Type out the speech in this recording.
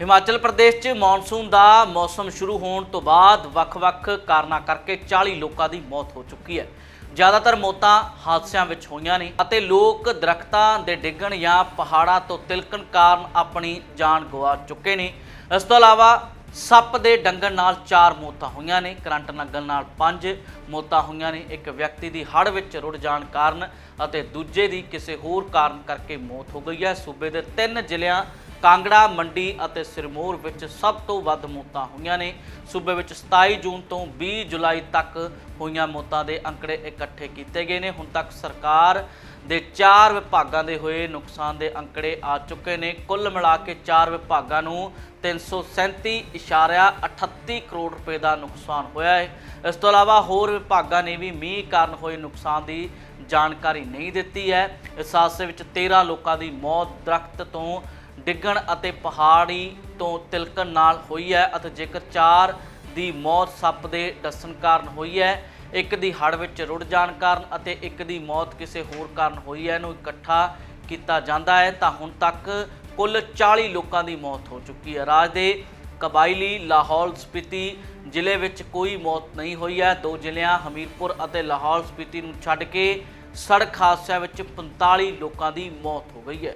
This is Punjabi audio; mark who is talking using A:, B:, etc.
A: ਹਿਮਾਚਲ ਪ੍ਰਦੇਸ਼ 'ਚ ਮੌਨਸੂਨ ਦਾ ਮੌਸਮ ਸ਼ੁਰੂ ਹੋਣ ਤੋਂ ਬਾਅਦ ਵੱਖ-ਵੱਖ ਕਾਰਨਾਂ ਕਰਕੇ 40 ਲੋਕਾਂ ਦੀ ਮੌਤ ਹੋ ਚੁੱਕੀ ਹੈ। ਜ਼ਿਆਦਾਤਰ ਮੌਤਾਂ ਹਾਦਸਿਆਂ ਵਿੱਚ ਹੋਈਆਂ ਨੇ ਅਤੇ ਲੋਕ ਦਰਖਤਾਂ ਦੇ ਡਿੱਗਣ ਜਾਂ ਪਹਾੜਾਂ ਤੋਂ ਤਿਲਕਣ ਕਾਰਨ ਆਪਣੀ ਜਾਨ ਗਵਾ ਚੁੱਕੇ ਨੇ। ਇਸ ਤੋਂ ਇਲਾਵਾ ਸੱਪ ਦੇ ਡੰਗਣ ਨਾਲ 4 ਮੌਤਾਂ ਹੋਈਆਂ ਨੇ। ਕਰੰਟ ਲੱਗਣ ਨਾਲ 5 ਮੌਤਾਂ ਹੋਈਆਂ ਨੇ। ਇੱਕ ਵਿਅਕਤੀ ਦੀ ਹੜ੍ਹ ਵਿੱਚ ਰੁੜ ਜਾਣ ਕਾਰਨ ਅਤੇ ਦੂਜੇ ਦੀ ਕਿਸੇ ਹੋਰ ਕਾਰਨ ਕਰਕੇ ਮੌਤ ਹੋ ਗਈ ਹੈ। ਸੂਬੇ ਦੇ ਤਿੰਨ ਜ਼ਿਲ੍ਹਿਆਂ ਕਾਂਗੜਾ, ਮੰਡੀ ਅਤੇ ਸਿਰਮੌਰ ਵਿੱਚ ਸਭ ਤੋਂ ਵੱਧ ਮੌਤਾਂ ਹੋਈਆਂ ਨੇ। ਸੂਬੇ ਵਿੱਚ 27 ਜੂਨ ਤੋਂ 20 ਜੁਲਾਈ ਤੱਕ ਹੋਈਆਂ ਮੌਤਾਂ ਦੇ ਅੰਕੜੇ ਇਕੱਠੇ ਕੀਤੇ ਗਏ ਨੇ। ਹੁਣ ਤੱਕ ਸਰਕਾਰ ਦੇ 4 ਵਿਭਾਗਾਂ ਦੇ ਹੋਏ ਨੁਕਸਾਨ ਦੇ ਅੰਕੜੇ ਆ ਚੁੱਕੇ ਨੇ। ਕੁੱਲ ਮਿਲਾ ਕੇ 4 ਵਿਭਾਗਾਂ ਨੂੰ 337.38 ਕਰੋੜ ਰੁਪਏ ਦਾ ਨੁਕਸਾਨ ਹੋਇਆ ਹੈ। ਇਸ ਤੋਂ ਇਲਾਵਾ ਹੋਰ ਵਿਭਾਗਾਂ ਨੇ ਵੀ ਮੀਂਹ ਕਾਰਨ ਹੋਏ ਨੁਕਸਾਨ ਦੀ ਜਾਣਕਾਰੀ ਨਹੀਂ ਦਿੱਤੀ ਹੈ। ਇਸ ਹਾਦਸੇ ਵਿੱਚ 13 ਲੋਕਾਂ ਦੀ ਮੌਤ ਦਰਖਤ ਤੋਂ ਡਿੱਗਣ ਅਤੇ ਪਹਾੜੀ ਤੋਂ ਤਿਲਕਣ ਨਾਲ ਹੋਈ ਹੈ ਅਤੇ ਜੇਕਰ 4 ਦੀ ਮੌਤ ਸੱਪ ਦੇ ਡਸਣ ਕਾਰਨ ਹੋਈ ਹੈ ਇੱਕ ਦੀ ਹੜ ਵਿੱਚ ਰੁੜ ਜਾਣ ਕਾਰਨ ਅਤੇ ਇੱਕ ਦੀ ਮੌਤ ਕਿਸੇ ਹੋਰ ਕਾਰਨ ਹੋਈ ਹੈ ਇਹਨੂੰ ਇਕੱਠਾ ਕੀਤਾ ਜਾਂਦਾ ਹੈ, ਤਾਂ ਹੁਣ ਤੱਕ ਕੁੱਲ 40 ਲੋਕਾਂ ਦੀ ਮੌਤ ਹੋ ਚੁੱਕੀ ਹੈ। ਰਾਜ ਦੇ ਕਬਾਇਲੀ ਲਾਹੌਰ ਸਪੀਤੀ ਜ਼ਿਲ੍ਹੇ ਵਿੱਚ ਕੋਈ ਮੌਤ ਨਹੀਂ ਹੋਈ ਹੈ। ਦੋ ਜ਼ਿਲ੍ਹਿਆਂ, ਹਮੀਰਪੁਰ ਅਤੇ ਲਾਹੌਰ ਸਪੀਤੀ ਨੂੰ ਛੱਡ ਕੇ ਸੜਕ ਹਾਦਸਿਆਂ ਵਿੱਚ 45 ਲੋਕਾਂ ਦੀ ਮੌਤ ਹੋ ਗਈ ਹੈ।